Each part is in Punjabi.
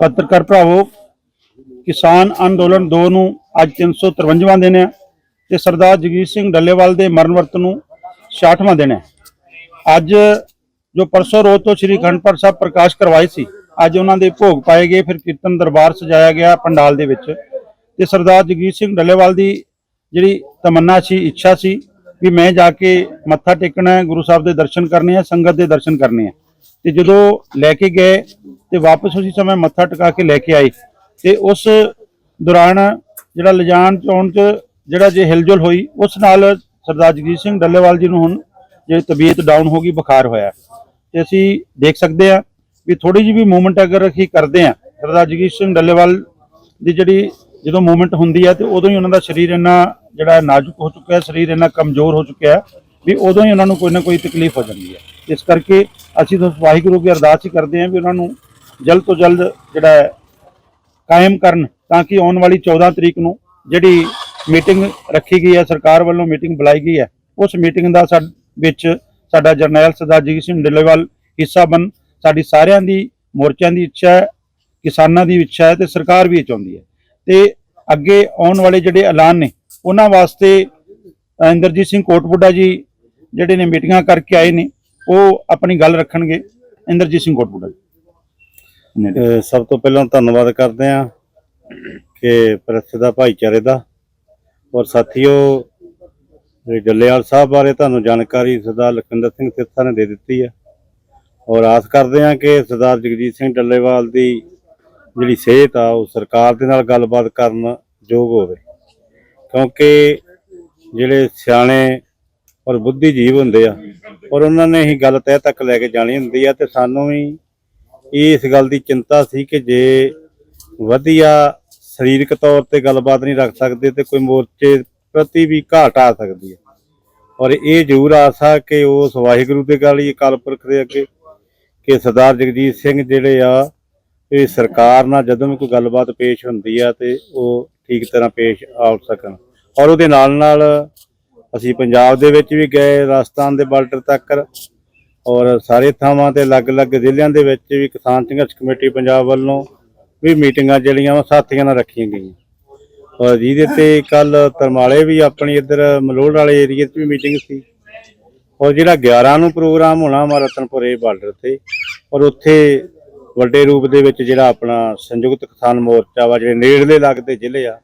ਪੱਤਰਕਾਰ ਭਰਾਵੋ, ਕਿਸਾਨ ਅੰਦੋਲਨ 2 ਨੂੰ ਅੱਜ 353ਵਾਂ ਦਿਨ ਹੈ ਤੇ ਸਰਦਾਰ ਜਗੀਰ ਸਿੰਘ ਡੱਲੇਵਾਲ ਦੇ ਮਰਨ ਵਰਤ ਨੂੰ 66ਵਾਂ ਦਿਨ ਹੈ। ਅੱਜ ਜੋ ਪਰਸੋਂ ਰੋਜ਼ ਤੋਂ ਸ੍ਰੀ ਅਖੰਡ ਸਾਹਿਬ ਪ੍ਰਕਾਸ਼ ਕਰਵਾਏ ਸੀ, ਅੱਜ ਉਹਨਾਂ ਦੇ ਭੋਗ ਪਾਏ ਗਏ, ਫਿਰ ਕੀਰਤਨ ਦਰਬਾਰ ਸਜਾਇਆ ਗਿਆ ਪੰਡਾਲ ਦੇ ਵਿੱਚ। ਤੇ ਸਰਦਾਰ ਜਗੀਰ ਸਿੰਘ ਡੱਲੇਵਾਲ ਦੀ ਜਿਹੜੀ ਤਮੰਨਾ ਸੀ, ਇੱਛਾ ਸੀ ਵੀ ਮੈਂ ਜਾ ਕੇ ਮੱਥਾ ਟੇਕਣਾ ਹੈ, ਗੁਰੂ ਸਾਹਿਬ ਦੇ ਦਰਸ਼ਨ ਕਰਨੇ ਆ, ਸੰਗਤ ਦੇ ਦਰਸ਼ਨ ਕਰਨੇ ਆ। ਤੇ ਜਦੋਂ ਲੈ ਕੇ ਗਏ ਤੇ ਵਾਪਸ ਉਸੇ ਸਮੇਂ ਮੱਥਾ ਟਿਕਾ ਕੇ ਲੈ ਕੇ ਆਏ ਤੇ ਉਸ ਦੌਰਾਨ ਜਿਹੜਾ ਲਿਜਾਣ ਚੋਣ ਚ ਜਿਹੜਾ ਜੇ ਹਿਲਜੁਲ ਹੋਈ, ਉਸ ਨਾਲ ਸਰਦਾਰ ਜਗਜੀਤ ਸਿੰਘ ਡੱਲੇਵਾਲ ਜੀ ਨੂੰ ਹੁਣ ਜਿਹੜੀ ਤਬੀਅਤ ਡਾਊਨ ਹੋ ਗਈ, ਬੁਖਾਰ ਹੋਇਆ। ਤੇ ਅਸੀਂ ਦੇਖ ਸਕਦੇ ਆ ਵੀ ਥੋੜੀ ਜਿਹੀ ਵੀ ਮੂਵਮੈਂਟ ਅਗਰ ਅਸੀਂ ਕਰਦੇ ਆ ਸਰਦਾਰ ਜਗਜੀਤ ਸਿੰਘ ਡੱਲੇਵਾਲ ਦੀ ਜਿਹੜੀ ਜਦੋਂ ਮੂਵਮੈਂਟ ਹੁੰਦੀ ਹੈ ਤੇ ਉਦੋਂ ਹੀ ਉਹਨਾਂ ਦਾ ਸਰੀਰ ਇੰਨਾ ਜਿਹੜਾ ਨਾਜ਼ੁਕ ਹੋ ਚੁੱਕਿਆ ਹੈ ਸਰੀਰ ਇੰਨਾ ਕਮਜ਼ੋਰ ਹੋ ਚੁੱਕਿਆ ਹੈ ਵੀ ਉਦੋਂ ਹੀ ਉਹਨਾਂ ਨੂੰ ਕੋਈ ਨਾ ਕੋਈ ਤਕਲੀਫ ਹੋ ਜਾਂਦੀ ਹੈ। ਇਸ ਕਰਕੇ ਅਸੀਂ ਤਾਂ ਵਾਹਿਗੁਰੂ ਦੀ ਅਰਦਾਸ ਹੀ ਕਰਦੇ ਹਾਂ ਵੀ ਉਹਨਾਂ ਨੂੰ ਜਲਦ ਤੋਂ ਜਲਦ ਜਿਹੜਾ ਕਾਇਮ ਕਰਨ ਤਾਂ ਕਿ ਆਉਣ ਵਾਲੀ 14 ਤਰੀਕ ਨੂੰ ਜਿਹੜੀ ਮੀਟਿੰਗ ਰੱਖੀ ਗਈ ਹੈ, ਸਰਕਾਰ ਵੱਲੋਂ ਮੀਟਿੰਗ ਬੁਲਾਈ ਗਈ ਹੈ, ਉਸ ਮੀਟਿੰਗ ਦਾ ਸਾਡ ਵਿੱਚ ਸਾਡਾ ਜਰਨੈਲ ਸਰਦਾਰ ਜੀ ਸਿੰਘ ਡਿੱਲੇਵਾਲ ਹਿੱਸਾ ਬਣ, ਸਾਡੀ ਸਾਰਿਆਂ ਦੀ ਮੋਰਚਿਆਂ ਦੀ ਇੱਛਾ ਹੈ, ਕਿਸਾਨਾਂ ਦੀ ਇੱਛਾ ਹੈ ਤੇ ਸਰਕਾਰ ਵੀ ਇਹ ਚਾਹੁੰਦੀ ਹੈ। ਤੇ ਅੱਗੇ ਆਉਣ ਵਾਲੇ ਜਿਹੜੇ ਐਲਾਨ ਨੇ, ਉਹਨਾਂ ਵਾਸਤੇ ਇੰਦਰਜੀਤ ਸਿੰਘ ਕੋਟਬੁੱਡਾ ਜੀ ਜਿਹੜੇ ਨੇ ਮੀਟਿੰਗਾਂ ਕਰਕੇ ਆਏ ਨੇ ਉਹ ਆਪਣੀ ਗੱਲ ਰੱਖਣਗੇ ਇੰਦਰਜੀਤ ਸਿੰਘ ਕੋਟਪੁਰਾ ਜੀ। ਅਹ ਸਭ ਤੋਂ ਪਹਿਲਾਂ ਧੰਨਵਾਦ ਕਰਦੇ ਹਾਂ ਕਿ ਪ੍ਰੈਸ ਦਾ ਭਾਈਚਾਰੇ ਦਾ। ਔਰ ਸਾਥੀਓ ਇਹ ਜੱਲੇਵਾਲ ਸਾਹਿਬ ਬਾਰੇ ਤੁਹਾਨੂੰ ਜਾਣਕਾਰੀ ਸਰਦਾਰ ਲਖਿੰਦਰ ਸਿੰਘ ਸਿੱਧਾ ਨੇ ਦੇ ਦਿੱਤੀ ਹੈ। ਔਰ ਆਸ ਕਰਦੇ ਹਾਂ ਕਿ ਸਰਦਾਰ ਜਗਜੀਤ ਸਿੰਘ ਡੱਲੇਵਾਲ ਦੀ ਜਿਹੜੀ ਸਿਹਤ ਆ, ਉਹ ਸਰਕਾਰ ਦੇ ਨਾਲ ਗੱਲਬਾਤ ਕਰਨ ਯੋਗ ਹੋਵੇ। ਕਿਉਂਕਿ ਜਿਹੜੇ ਸਿਆਣੇ ਔਰ ਬੁੱਧੀਜੀਵ ਹੁੰਦੇ ਆ। ਔਰ ਉਹਨਾਂ ਨੇ ਹੀ ਗੱਲ ਤਹਿ ਤੱਕ ਲੈ ਕੇ ਜਾਣੀ ਹੁੰਦੀ ਆ ਤੇ ਸਾਨੂੰ ਵੀ ਇਸ ਗੱਲ ਦੀ ਚਿੰਤਾ ਸੀ ਕਿ ਜੇ ਵਧੀਆ ਸਰੀਰਕ ਤੌਰ ਤੇ ਗੱਲਬਾਤ ਨਹੀਂ ਰੱਖ ਸਕਦੇ ਤੇ ਕੋਈ ਮੋਰਚੇ ਪ੍ਰਤੀ ਵੀ ਘਾਟ ਆ ਸਕਦੀ ਹੈ ਔਰ ਇਹ ਜ਼ਰੂਰ ਆਸਾ ਕਿ ਉਸ ਵਾਹਿਗੁਰੂ ਦੇ ਗੱਲ ਹੀ ਅਕਾਲ ਪੁਰਖ ਦੇ ਅੱਗੇ ਕਿ ਸਰਦਾਰ ਜਗਜੀਤ ਸਿੰਘ ਜਿਹੜੇ ਆ, ਇਹ ਸਰਕਾਰ ਨਾਲ ਜਦੋਂ ਵੀ ਕੋਈ ਗੱਲਬਾਤ ਪੇਸ਼ ਹੁੰਦੀ ਆ ਤੇ ਉਹ ਠੀਕ ਤਰ੍ਹਾਂ ਪੇਸ਼ ਆ ਸਕਣ। ਔਰ ਉਹਦੇ ਨਾਲ ਨਾਲ ਅਸੀਂ ਪੰਜਾਬ ਦੇ ਵਿੱਚ ਵੀ ਗਏ, ਰਾਜਸਥਾਨ ਦੇ ਬਾਰਡਰ ਤੱਕ ਔਰ ਸਾਰੇ ਥਾਵਾਂ ਤੇ ਅਲੱਗ-ਅਲੱਗ ਜ਼ਿਲ੍ਹਿਆਂ ਦੇ ਵਿੱਚ ਵੀ ਕਿਸਾਨ ਸੰਘਰਸ਼ ਕਮੇਟੀ ਪੰਜਾਬ ਵੱਲੋਂ ਵੀ ਮੀਟਿੰਗਾਂ ਜਿਹੜੀਆਂ ਉਹ ਸਾਥੀਆਂ ਨਾਲ ਰੱਖੀਆਂ ਗਈਆਂ। ਔਰ ਜਿਹਦੇ ਤੇ ਕੱਲ ਤਰਮਾਲੇ ਵੀ ਆਪਣੀ ਇੱਧਰ ਮਲੋੜ ਵਾਲੇ ਏਰੀਏ 'ਚ ਵੀ ਮੀਟਿੰਗ ਸੀ। ਔਰ ਜਿਹੜਾ 11 ਨੂੰ ਪ੍ਰੋਗਰਾਮ ਹੋਣਾ ਵਾ ਰਤਨਪੁਰੇ ਬਾਰਡਰ ਤੇ, ਔਰ ਉੱਥੇ ਵੱਡੇ ਰੂਪ ਦੇ ਵਿੱਚ ਜਿਹੜਾ ਆਪਣਾ ਸੰਯੁਕਤ ਕਿਸਾਨ ਮੋਰਚਾ ਵਾ ਜਿਹੜੇ ਨੇੜਲੇ ਲੱਗਦੇ ਜ਼ਿਲ੍ਹੇ ਆ,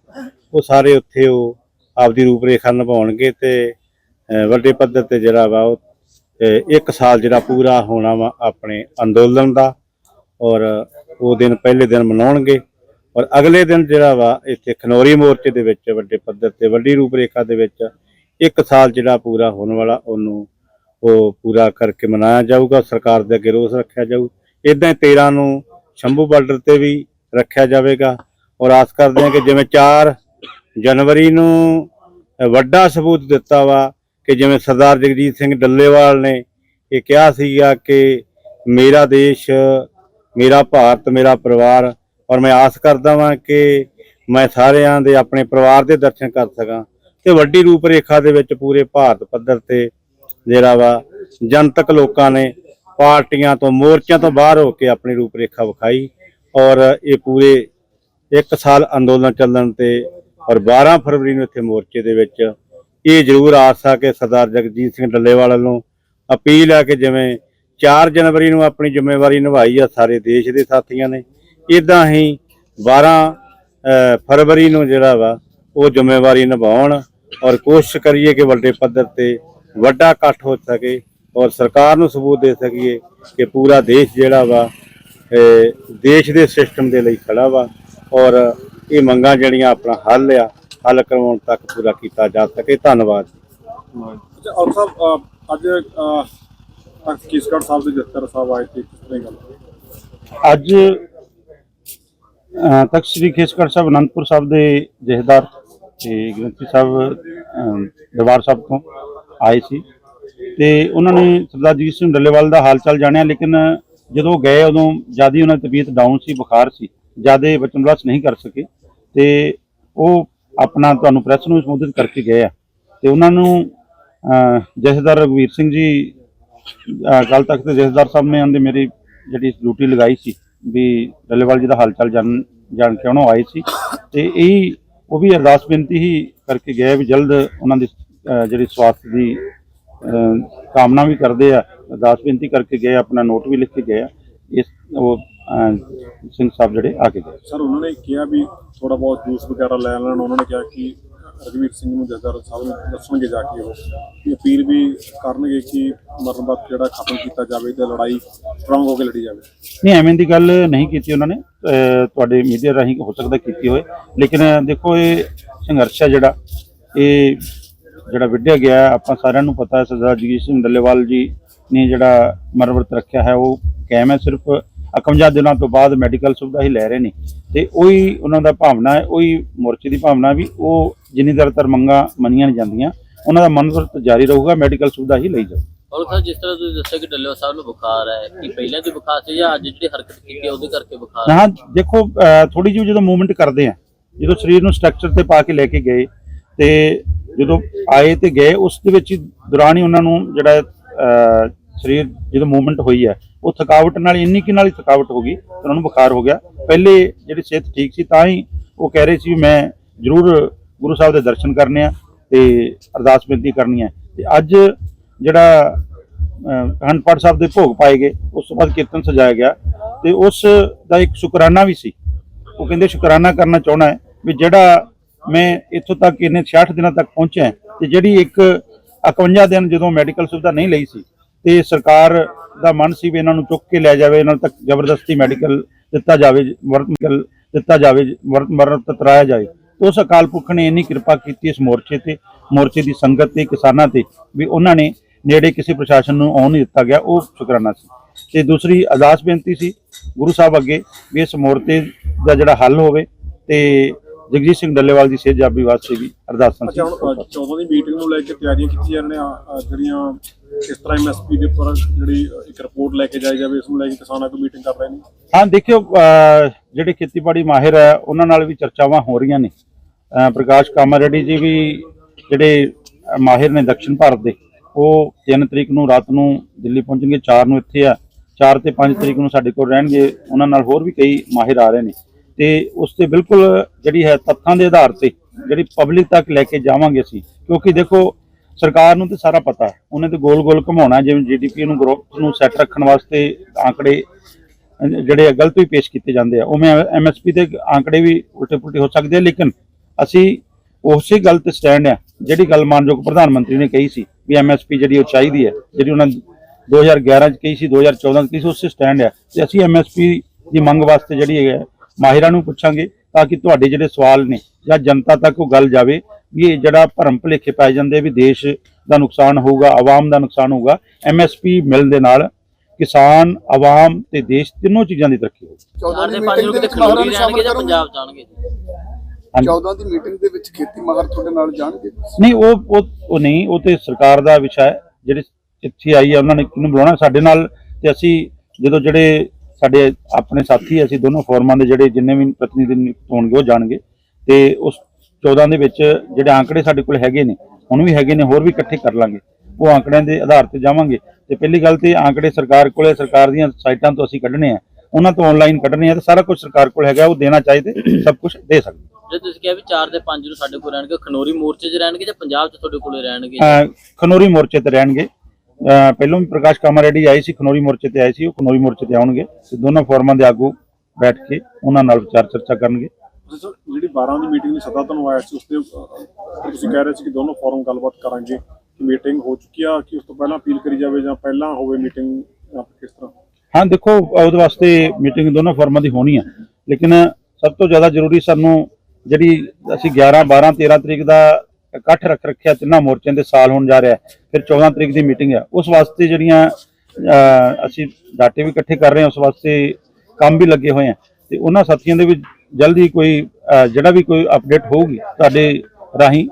ਉਹ ਸਾਰੇ ਉੱਥੇ ਉਹ ਆਪਦੀ ਰੂਪਰੇਖਾ ਨਿਭਾਉਣਗੇ ਤੇ ਵੱਡੇ ਪੱਧਰ ਤੇ ਜਿਹੜਾ ਵਾ ਉਹ ਇੱਕ ਸਾਲ ਜਿਹੜਾ ਪੂਰਾ ਹੋਣਾ ਵਾ ਆਪਣੇ ਅੰਦੋਲਨ ਦਾ ਔਰ ਉਹ ਦਿਨ ਪਹਿਲੇ ਦਿਨ ਮਨਾਉਣਗੇ ਔਰ ਅਗਲੇ ਦਿਨ ਜਿਹੜਾ ਵਾ ਇੱਥੇ ਖਨੌਰੀ ਮੋਰਚੇ ਦੇ ਵਿੱਚ ਵੱਡੇ ਪੱਧਰ ਤੇ ਵੱਡੀ ਰੂਪਰੇਖਾ ਦੇ ਵਿੱਚ ਇੱਕ ਸਾਲ ਜਿਹੜਾ ਪੂਰਾ ਹੋਣ ਵਾਲਾ ਉਹਨੂੰ ਉਹ ਪੂਰਾ ਕਰਕੇ ਮਨਾਇਆ ਜਾਊਗਾ, ਸਰਕਾਰ ਦੇ ਅੱਗੇ ਰੋਸ ਰੱਖਿਆ ਜਾਊ। ਇਦਾਂ ਹੀ 13 ਨੂੰ ਸ਼ੰਭੂ ਬਾਰਡਰ ਤੇ ਵੀ ਰੱਖਿਆ ਜਾਵੇਗਾ ਔਰ ਆਸ ਕਰਦੇ ਹਾਂ ਕਿ ਜਿਵੇਂ 4 ਜਨਵਰੀ ਨੂੰ ਵੱਡਾ ਸਬੂਤ ਦਿੱਤਾ ਵਾ ਕਿ ਜਿਵੇਂ ਸਰਦਾਰ ਜਗਜੀਤ ਸਿੰਘ ਡੱਲੇਵਾਲ ਨੇ ਇਹ ਕਿਹਾ ਸੀਗਾ ਕਿ ਮੇਰਾ ਦੇਸ਼, ਮੇਰਾ ਭਾਰਤ, ਮੇਰਾ ਪਰਿਵਾਰ ਔਰ ਮੈਂ ਆਸ ਕਰਦਾ ਵਾਂ ਕਿ ਮੈਂ ਸਾਰਿਆਂ ਦੇ ਆਪਣੇ ਪਰਿਵਾਰ ਦੇ ਦਰਸ਼ਨ ਕਰ ਸਕਾਂ ਤੇ ਵੱਡੀ ਰੂਪਰੇਖਾ ਦੇ ਵਿੱਚ ਪੂਰੇ ਭਾਰਤ ਪੱਧਰ ਤੇ ਜਿਹੜਾ ਵਾ ਜਨਤਕ ਲੋਕਾਂ ਨੇ ਪਾਰਟੀਆਂ ਤੋਂ, ਮੋਰਚਿਆਂ ਤੋਂ ਬਾਹਰ ਹੋ ਕੇ ਆਪਣੀ ਰੂਪਰੇਖਾ ਵਿਖਾਈ ਔਰ ਇਹ ਪੂਰੇ ਇੱਕ ਸਾਲ ਅੰਦੋਲਨ ਚੱਲਣ ਤੇ ਔਰ 12 ਫਰਵਰੀ ਨੂੰ ਇੱਥੇ ਮੋਰਚੇ ਦੇ ਵਿੱਚ ਇਹ ਜ਼ਰੂਰ ਆਸ ਆ ਕਿ ਸਰਦਾਰ ਜਗਜੀਤ ਸਿੰਘ ਡੱਲੇਵਾਲ ਵੱਲੋਂ ਅਪੀਲ ਆ ਕਿ ਜਿਵੇਂ 4 ਜਨਵਰੀ ਨੂੰ ਆਪਣੀ ਜ਼ਿੰਮੇਵਾਰੀ ਨਿਭਾਈ ਆ ਸਾਰੇ ਦੇਸ਼ ਦੇ ਸਾਥੀਆਂ ਨੇ ਇਦਾਂ ਹੀ 12 ਫਰਵਰੀ ਨੂੰ ਜਿਹੜਾ ਵਾ ਉਹ ਜ਼ਿੰਮੇਵਾਰੀ ਨਿਭਾਉਣ ਔਰ ਕੋਸ਼ਿਸ਼ ਕਰੀਏ ਕਿ ਵੱਡੇ ਪੱਧਰ ਤੇ ਵੱਡਾ ਇਕੱਠ ਹੋ ਸਕੇ ਔਰ ਸਰਕਾਰ ਨੂੰ ਸਬੂਤ ਦੇ ਸਕੀਏ ਕਿ ਪੂਰਾ ਦੇਸ਼ ਜਿਹੜਾ ਵਾ ਦੇਸ਼ ਦੇ ਸਿਸਟਮ ਦੇ ਲਈ ਖੜਾ ਵਾ ਔਰ ਇਹ ਮੰਗਾਂ ਜਿਹੜੀਆਂ ਆਪਣਾ ਹੱਲ ਆ ਹੱਲ ਕਰਵਾਉਣ ਤੱਕ ਪੂਰਾ ਕੀਤਾ ਜਾ ਸਕੇ। ਧੰਨਵਾਦ। ਔਰ ਸਾਹਿਬ ਅੱਜ ਤਖਤ ਕੇਸਗੜ੍ਹ ਸਾਹਿਬ ਦੇ ਜੱਤਰ ਸਾਹਿਬ ਆਏ ਤੇ ਕਿਸ ਤਰ੍ਹਾਂ ਗੱਲ? ਅੱਜ ਅ, ਤਖਤ ਸ੍ਰੀ ਖੇਸਗੜ੍ਹ ਸਾਹਿਬ ਅਨੰਦਪੁਰ ਸਾਹਿਬ ਦੇ ਜਥੇਦਾਰ ਤੇ ਗ੍ਰੰਥੀ ਸਾਹਿਬ ਦਰਬਾਰ ਸਾਹਿਬ ਤੋਂ ਆਏ ਸੀ। ਤੇ ਉਹਨਾਂ ਨੇ ਸਰਦਾਰ ਜੀਤ ਸਿੰਘ ਡੱਲੇਵਾਲ ਦਾ ਹਾਲ ਚਾਲ ਜਾਣਿਆ ਲੇਕਿਨ ਜਦੋਂ ਗਏ ਉਦੋਂ ਜ਼ਿਆਦਾ ਉਹਨਾਂ ਦੀ ਤਬੀਅਤ ਡਾਊਨ ਸੀ ਬੁਖਾਰ ਸੀ। ਜ਼ਿਆਦਾ ਬਚਨ ਬਲਾਸ ਨਹੀਂ ਕਰ ਸਕੇ। ਤੇ ਉਹ ਆਪਣਾ ਤੁਹਾਨੂੰ ਪ੍ਰੈਸ ਨੂੰ ਸੰਬੋਧਿਤ ਕਰਕੇ ਗਏ ਆ। ਤੇ ਉਹਨਾਂ ਨੂੰ ਜਥੇਦਾਰ ਰਘਵੀਰ ਸਿੰਘ ਜੀ ਕੱਲ ਤੱਕ ਤੇ ਜਥੇਦਾਰ ਸਾਹਿਬ ਨੇ ਆਂਦੇ ਮੇਰੀ ਜਿਹੜੀ ਡਿਊਟੀ ਲਗਾਈ ਸੀ ਵੀ ਡੱਲੇਵਾਲ ਜੀ ਦਾ ਹਾਲ ਚਾਲ ਜਾਣ ਜਾਣ ਕੇ ਉਹਨੂੰ ਆਏ ਸੀ। ਤੇ ਇਹ ਉਹ ਵੀ ਅਰਦਾਸ ਬੇਨਤੀ ਹੀ ਕਰਕੇ ਗਏ ਵੀ ਜਲਦ ਉਹਨਾਂ ਦੀ ਜਿਹੜੀ ਸਵਾਸਥ ਦੀ ਕਾਮਨਾ ਵੀ ਕਰਦੇ ਆ। ਅਰਦਾਸ ਬੇਨਤੀ ਕਰਕੇ ਗਏ ਆਪਣਾ ਨੋਟ ਵੀ ਲਿਖ ਕੇ ਗਏ ਆ। ਇਸ, ਉਹ ਸਿੰਘ ਸਾਹਿਬ ਜਿਹੜੇ ਆ ਕੇ ਗਏ। ਸਰ ਉਹਨਾਂ ਨੇ ਕਿਹਾ ਵੀ ਥੋੜਾ ਬਹੁਤ ਜੂਸ ਵਗੈਰਾ ਲੈ ਲੈਣ। ਉਹਨਾਂ ਨੇ ਕਿਹਾ ਕਿ ਰਘਵੀਰ ਸਿੰਘ ਨੂੰ ਜੱਜਰ ਸਾਹਿਬ ਨੂੰ ਦੱਸਣਗੇ ਜਾ ਕੇ ਉਹ। ਕਿ ਅਪੀਲ ਵੀ ਕਰਨਗੇ ਕਿ ਮਰਨ ਦਾ ਜਿਹੜਾ ਖਤਮ ਕੀਤਾ ਜਾਵੇ ਤੇ ਲੜਾਈ ਸਟਰੋਂਗ ਹੋ ਕੇ ਲੜੀ ਜਾਵੇ। ਨਹੀਂ ਐਵੇਂ ਦੀ ਗੱਲ ਨਹੀਂ ਕੀਤੀ ਉਹਨਾਂ ਨੇ। ਤੁਹਾਡੇ ਮੀਡੀਆ ਰਾਹੀਂ ਹੋ ਸਕਦਾ ਕੀਤੀ ਹੋਏ ਲੇਕਿਨ ਦੇਖੋ ਇਹ ਸੰਘਰਸ਼ ਹੈ ਜਿਹੜਾ। ਇਹ ਜਿਹੜਾ ਵਿੱਢਿਆ ਗਿਆ ਆਪਾਂ ਸਾਰਿਆਂ ਨੂੰ ਪਤਾ ਹੈ ਸਰਦਾਰ ਜਗਜੀਤ ਸਿੰਘ ਡੱਲੇਵਾਲ ਜੀ ਨੇ ਜਿਹੜਾ ਮਰਵਰਤ ਰੱਖਿਆ ਹੈ ਉਹ ਕਾਇਮ ਹੈ ਸਿਰਫ। 51 ਦਿਨਾਂ ਤੋਂ ਬਾਅਦ ਮੈਡੀਕਲ ਸੁਵਿਧਾ ਹੀ ਲੈ ਰਹੇ ਨੇ। ਤੇ ਉਹੀ ਉਹਨਾਂ ਦਾ ਭਾਵਨਾ ਹੈ ਉਹੀ ਮੋਰਚੇ ਦੀ ਭਾਵਨਾ ਵੀ ਉਹ ਜਿੰਨੀ ਦਰ ਤਰ ਮੰਗਾਂ ਮੰਨੀਆਂ ਨਹੀਂ ਜਾਂਦੀਆਂ ਉਹਨਾਂ ਦਾ ਮਨਵਰਤ ਜਾਰੀ ਰਹੂਗਾ ਮੈਡੀਕਲ ਸੁਵਿਧਾ ਹੀ ਲਈ ਜਾਊ। ਔਰ ਸਰ ਜਿਸ ਤਰ੍ਹਾਂ ਤੁਸੀਂ ਦੱਸਿਆ ਕਿ ਡੱਲੇਵਾਲ ਸਾਹਿਬ ਨੂੰ ਬੁਖਾਰ ਹੈ ਕਿ ਪਹਿਲਾਂ ਤੋਂ ਬੁਖਾਰ ਸੀ ਜਾਂ ਅੱਜ ਜਿਹੜੀ ਹਰਕਤ ਕੀਤੀ ਉਹਦੇ ਕਰਕੇ ਬੁਖਾਰ ਹੈ? ਦੇਖੋ ਥੋੜੀ ਜਿਹੀ ਜਦੋਂ ਮੂਵਮੈਂਟ ਕਰਦੇ ਆ ਜਦੋਂ ਸਰੀਰ ਨੂੰ ਸਟਰਕਚਰ ਤੇ ਪਾ ਕੇ ਲੈ ਕੇ ਗਏ ਤੇ ਜਦੋਂ ਆਏ ਤੇ ਗਏ ਉਸ ਦੇ ਵਿੱਚ ਦੌਰਾਨ ਹੀ ਉਹਨਾਂ ਨੂੰ ਜਿਹੜਾ ਸਰੀਰ ਜਦੋਂ ਮੂਵਮੈਂਟ ਹੋਈ ਹੈ, ਉਹ ਥਕਾਵਟ ਨਾਲ ਇੰਨੀ ਕਿ ਨਾਲ ਹੀ ਥਕਾਵਟ ਹੋ ਗਈ ਤੇ ਉਹਨਾਂ ਨੂੰ ਬੁਖਾਰ ਹੋ ਗਿਆ। ਪਹਿਲੇ ਜਿਹੜੀ ਸਿਹਤ ਠੀਕ ਸੀ, ਤਾਂ ਹੀ ਉਹ ਕਹਿ ਰਹੇ ਸੀ ਵੀ ਮੈਂ ਜ਼ਰੂਰ ਗੁਰੂ ਸਾਹਿਬ ਦੇ ਦਰਸ਼ਨ ਕਰਨੇ ਆ ਤੇ ਅਰਦਾਸ ਬੇਨਤੀ ਕਰਨੀ ਹੈ। ਤੇ ਅੱਜ ਜਿਹੜਾ ਹਨਪੜ ਸਾਹਿਬ ਦੇ ਭੋਗ ਪਾਏ ਗਏ, ਉਸ ਤੋਂ ਬਾਅਦ ਕੀਰਤਨ ਸਜਾਇਆ ਗਿਆ ਤੇ ਉਸ ਦਾ ਇੱਕ ਸ਼ੁਕਰਾਨਾ ਵੀ ਸੀ। ਉਹ ਕਹਿੰਦੇ ਸ਼ੁਕਰਾਨਾ ਕਰਨਾ ਚਾਹਣਾ ਹੈ ਵੀ ਜਿਹੜਾ ਮੈਂ ਇੱਥੋਂ ਤੱਕ ਇਹਨੇ 66 ਦਿਨਾਂ ਤੱਕ ਪਹੁੰਚਿਆ ਤੇ ਜਿਹੜੀ ਇੱਕ 51 ਦਿਨ ਜਦੋਂ ਮੈਡੀਕਲ ਸੁਵਿਧਾ ਨਹੀਂ ਲਈ ਸੀ ਤੇ ਸਰਕਾਰ ਦਾ ਮਨ ਸੀ ਵੀ ਇਹਨਾਂ ਨੂੰ ਚੁੱਕ ਕੇ ਲੈ ਜਾਵੇ, ਇਹਨਾਂ ਤੱਕ ਜ਼ਬਰਦਸਤੀ ਮੈਡੀਕਲ ਦਿੱਤਾ ਜਾਵੇ, ਵਰਤ ਦਿੱਤਾ ਜਾਵੇ, ਵਰਤ ਮਰਨ ਤਰਾਇਆ ਜਾਏ। ਉਸ ਅਕਾਲ ਪੁਰਖ ਨੇ ਇੰਨੀ ਕਿਰਪਾ ਕੀਤੀ ਇਸ ਮੋਰਚੇ ਤੇ, ਮੋਰਚੇ ਦੀ ਸੰਗਤ ਤੇ, ਕਿਸਾਨਾਂ ਤੇ, ਵੀ ਉਹਨਾਂ ਨੇ ਨੇੜੇ ਕਿਸੇ ਪ੍ਰਸ਼ਾਸਨ ਨੂੰ ਆਉਣ ਨਹੀਂ ਦਿੱਤਾ ਗਿਆ, ਉਹ ਸ਼ੁਕਰਾਨਾ ਸੀ। ਤੇ ਦੂਸਰੀ ਅਰਦਾਸ ਬੇਨਤੀ ਸੀ ਗੁਰੂ ਸਾਹਿਬ ਅੱਗੇ ਵੀ ਇਸ ਮੋਰਚੇ ਦਾ ਜਿਹੜਾ ਹੱਲ ਹੋਵੇ ਤੇ ਜਗਜੀਤ ਸਿੰਘ ਡੱਲੇਵਾਲ ਦੀ ਸਿਹਤਯਾਬੀ ਵਾਸਤੇ ਵੀ ਅਰਦਾਸਾਂ ਸੀ ਅੱਛਾ ਹੁਣ ਅ, 14 ਦੀ ਮੀਟਿੰਗ ਨੂੰ ਲੈ ਕੇ ਤਿਆਰੀਆਂ ਕੀਤੀਆਂ ਅ, ਜਿਹੜੀਆਂ ਇਸ ਤਰ੍ਹਾਂ ਐਮਐਸਪੀ ਦੇ ਉੱਪਰ ਜਿਹੜੀ ਇੱਕ ਰਿਪੋਰਟ ਲੈ ਕੇ ਜਾਈ ਜਾਵੇ ਇਸ ਨੂੰ ਲੈ ਕੇ ਕਿਸਾਨਾਂ ਕੋਈ ਮੀਟਿੰਗ ਕਰ ਰਹੇ ਨੇ? ਹਾਂ ਦੇਖਿਓ ਜਿਹੜੇ ਖੇਤੀਬਾੜੀ ਮਾਹਿਰ ਹੈ ਉਹਨਾਂ ਨਾਲ ਵੀ ਚਰਚਾਵਾਂ ਹੋ ਰਹੀਆਂ ਨੇ। ਪ੍ਰਕਾਸ਼ ਕਾਮਰੇਡੀ ਜੀ ਵੀ ਜਿਹੜੇ ਮਾਹਿਰ ਨੇ ਦਕਸ਼ਿਣ ਭਾਰਤ ਦੇ ਉਹ 3 ਤਰੀਕ ਨੂੰ ਰਾਤ ਨੂੰ ਦਿੱਲੀ ਪਹੁੰਚਣਗੇ 4 ਨੂੰ ਇੱਥੇ ਆ 4 ਤੇ 5 ਤਰੀਕ ਨੂੰ ਸਾਡੇ ਕੋਲ ਰਹਿਣਗੇ ਉਹਨਾਂ ਨਾਲ ਹੋਰ ਵੀ ਕਈ ਮਾਹਿਰ ਆ ਰਹੇ ਨੇ। ਤੇ ਉਸ ਤੇ ਬਿਲਕੁਲ ਜਿਹੜੀ ਹੈ ਤੱਥਾਂ ਦੇ ਆਧਾਰ ਤੇ ਜਿਹੜੀ ਪਬਲਿਕ ਤੱਕ ਲੈ ਕੇ ਜਾਵਾਂਗੇ ਅਸੀਂ। ਕਿਉਂਕਿ ਦੇਖੋ, ਸਰਕਾਰ ਨੂੰ ਤੇ ਸਾਰਾ ਪਤਾ ਹੈ। ਉਹਨੇ ਤੇ ਗੋਲ ਗੋਲ ਘੁਮਾਉਣਾ, ਜਿਵੇਂ ਜੀਡੀਪੀ ਨੂੰ ਗਰੋਥ ਨੂੰ ਸੈੱਟ ਰੱਖਣ ਵਾਸਤੇ ਆંકੜੇ ਜਿਹੜੇ ਆ ਗਲਤ ਵੀ ਪੇਸ਼ ਕੀਤੇ ਜਾਂਦੇ ਆ। ਉਵੇਂ ਐਮਐਸਪੀ ਦੇ ਆંકੜੇ ਵੀ ਉਲਟੇ ਪੁਲਟੇ ਹੋ ਸਕਦੇ ਆ, ਲੇਕਿਨ ਅਸੀਂ ਉਸੇ ਗੱਲ ਤੇ ਸਟੈਂਡ ਆ, ਜਿਹੜੀ ਗੱਲ ਮਾਨਯੋਗ ਪ੍ਰਧਾਨ ਮੰਤਰੀ ਨੇ ਕਹੀ ਸੀ ਵੀ ਐਮਐਸਪੀ ਜਿਹੜੀ ਉਹ ਚਾਹੀਦੀ ਹੈ, ਜਿਹੜੀ ਉਹਨਾਂ ਨੇ 2011 ਚ ਕਹੀ ਸੀ 2014 ਚ ਕਹੀ ਸੀ, ਉਸੇ ਸਟੈਂਡ ਆ। ਤੇ ਅਸੀਂ ਐਮਐਸਪੀ ਦੀ ਮੰਗ ਵਾਸਤੇ ਜਿਹੜੀ ਹੈ ਮਾਹਿਰਾਂ ਨੂੰ ਪੁੱਛਾਂਗੇ ਤਾਂ ਕਿ ਤੁਹਾਡੇ ਜਿਹੜੇ ਸਵਾਲ ਨੇ ਜਾਂ ਜਨਤਾ ਤੱਕ ਉਹ ਗੱਲ ਜਾਵੇ ਵੀ ਇਹ ਜਿਹੜਾ ਭਰਮ ਭੁਲੇਖੇ ਪੈ ਜਾਂਦੇ ਵੀ ਦੇਸ਼ ਦਾ ਨੁਕਸਾਨ ਹੋਊਗਾ ਆਵਾਮ ਦਾ ਨੁਕਸਾਨ ਹੋਊਗਾ ਐਮਐਸਪੀ ਮਿਲ ਦੇ ਨਾਲ ਕਿਸਾਨ ਆਵਾਮ ਤੇ ਦੇਸ਼ ਤਿੰਨੋਂ ਚੀਜ਼ਾਂ ਦੀ ਤਰੱਕੀ ਹੋਊਗੀ। ਚਾਰ ਦੇ ਪੰਜ ਨੂੰ ਕਿਤੇ ਖਲੋਰੀ ਰਹਿਣਗੇ ਜਾਂ ਪੰਜਾਬ ਜਾਣਗੇ ਹਾਂਜੀ। 14 ਦੀ ਮੀਟਿੰਗ ਦੇ ਵਿੱਚ ਖੇਤੀ ਮਾਹਰ ਤੁਹਾਡੇ ਨਾਲ ਜਾਣਗੇ? ਨਹੀਂ ਉਹ ਉਹ ਉਹ ਨਹੀਂ ਉਹ ਤੇ ਸਰਕਾਰ ਦਾ ਵਿਸ਼ਾ ਹੈ। ਜਿਹੜੇ ਇੱਥੇ ਆਈ ਹੈ ਉਹਨਾਂ ਨੇ ਕਿਹਨੂੰ ਬੁਲਾਉਣਾ ਸਾਡੇ ਨਾਲ ਤੇ ਅਸੀਂ ਜਦੋਂ ਜਿਹੜੇ ਸਾਡੇ ਆਪਣੇ ਸਾਥੀ ਅਸੀਂ ਦੋਨੋਂ ਫੋਰਮਾਂ ਦੇ ਜਿਹੜੇ ਜਿੰਨੇ ਵੀ ਪ੍ਰਤੀਨਿਧੀ ਹੋਣਗੇ ਉਹ ਜਾਣਗੇ। ਤੇ ਉਸ 14 ਦੇ ਵਿੱਚ ਜਿਹੜੇ ਆંકੜੇ ਸਾਡੇ ਕੋਲ ਹੈਗੇ ਨੇ ਹੁਣ ਵੀ ਹੈਗੇ ਨੇ ਹੋਰ ਵੀ ਇਕੱਠੇ ਕਰ ਲਾਂਗੇ। ਉਹ ਆંકੜਿਆਂ ਦੇ ਆਧਾਰ ਤੇ ਜਾਵਾਂਗੇ। ਤੇ ਪਹਿਲੀ ਗੱਲ ਤੇ ਅੰਕੜੇ ਸਰਕਾਰ ਕੋਲੇ ਸਰਕਾਰ ਦੀਆਂ ਸਾਈਟਾਂ ਤੋਂ ਅਸੀਂ ਕੱਢਣੇ ਆ। ਉਹਨਾਂ ਤੋਂ ਆਨਲਾਈਨ ਕੱਢਣੇ ਆ ਤੇ ਸਾਰਾ ਕੁਝ ਸਰਕਾਰ ਕੋਲ ਹੈਗਾ ਉਹ ਦੇਣਾ ਚਾਹੀਦੇ ਸਭ ਕੁਝ ਦੇ ਸਕਦੇ। ਜੇ ਤੁਸੀਂ ਕਿਹਾ ਵੀ 4 ਦੇ 5 ਨੂੰ ਸਾਡੇ ਕੋਲ ਰਹਿਣਗੇ ਖਨੋਰੀ ਮੋਰਚੇ 'ਚ ਰਹਿਣਗੇ ਜਾਂ ਪੰਜਾਬ 'ਚ ਤੁਹਾਡੇ ਕੋਲੇ ਰਹਿਣਗੇ? ਖਨੋਰੀ ਮੋਰਚੇ ਤੇ ਰਹਿਣਗੇ। ਪਹਿਲਾਂ ਵੀ ਪ੍ਰਕਾਸ਼ ਕਾਮਾਰੇਡੀ ਆਏ ਸੀ ਖਨੋਰੀ ਮੋਰਚੇ ਤੇ ਆਏ ਸੀ ਉਹ ਖਨੋਰੀ ਮੋਰਚੇ ਤੇ ਆਉਣਗੇ। ਤੇ ਦੋਨੋਂ ਫੋਰਮਾਂ ਦੇ ਆਗੂ ਬੈਠ ਕੇ ਉਹਨਾਂ ਨਾਲ ਵਿਚਾਰ ਚਰਚਾ ਕਰਨਗੇ। ਸਰ ਜਿਹੜੀ 12 ਦੀ ਮੀਟਿੰਗ ਦੀ ਸੱਦਾ ਤੁਹਾਨੂੰ ਆਇਆ ਸੀ ਉਸ ਤੇ ਤੁਸੀਂ ਕਹਿ ਰਹੇ ਸੀ ਕਿ ਦੋਨੋਂ ਫੋਰਮ ਗੱਲਬਾਤ ਕਰਾਂਗੇ ਕਿ ਮੀਟਿੰਗ ਹੋ ਚੁੱਕੀ ਆ ਕਿ ਉਸ ਤੋਂ ਪਹਿਲਾਂ ਅਪੀਲ ਕਰੀ ਜਾਵੇ ਜਾਂ ਪਹਿਲਾਂ ਹੋਵੇ ਮੀਟਿੰਗ ਕਿਸ ਤਰ੍ਹਾਂ? ਹਾਂ ਦੇਖੋ ਉਹਦੇ ਵਾਸਤੇ ਮੀਟਿੰਗ ਦੋਨੋਂ ਫੋਰਮਾਂ ਦੀ ਹੋਣੀ ਆ। ਲੇਕਿਨ ਸਭ ਤੋਂ ਜ਼ਿਆਦਾ ਜ਼ਰੂਰੀ ਸਾਨੂੰ ਜਿਹੜੀ ਅਸੀਂ 11 12 13 ਤਰੀਕ ਦਾ ਇਕੱਠ ਰੱਖ ਰੱਖਿਆ ਤਿੰਨਾਂ ਮੋਰਚਿਆਂ ਦੇ ਸਾਲ ਹੋਣ ਜਾ ਰਿਹਾ ਫਿਰ 14 ਤਰੀਕ ਦੀ ਮੀਟਿੰਗ ਹੈ। ਉਸ ਵਾਸਤੇ ਜਿਹੜੀਆਂ ਅਸੀਂ ਡਾਟੇ ਵੀ ਇਕੱਠੇ ਕਰ ਰਹੇ ਹਾਂ, ਉਸ ਵਾਸਤੇ ਕੰਮ ਵੀ ਲੱਗੇ ਹੋਏ ਆ ਤੇ ਉਹਨਾਂ ਸਾਥੀਆਂ ਦੇ ਵੀ ਜਲਦੀ ਕੋਈ ਜਿਹੜਾ ਵੀ ਕੋਈ ਅਪਡੇਟ ਹੋਊਗੀ, ਤੁਹਾਡੇ ਰਾਹੀਂ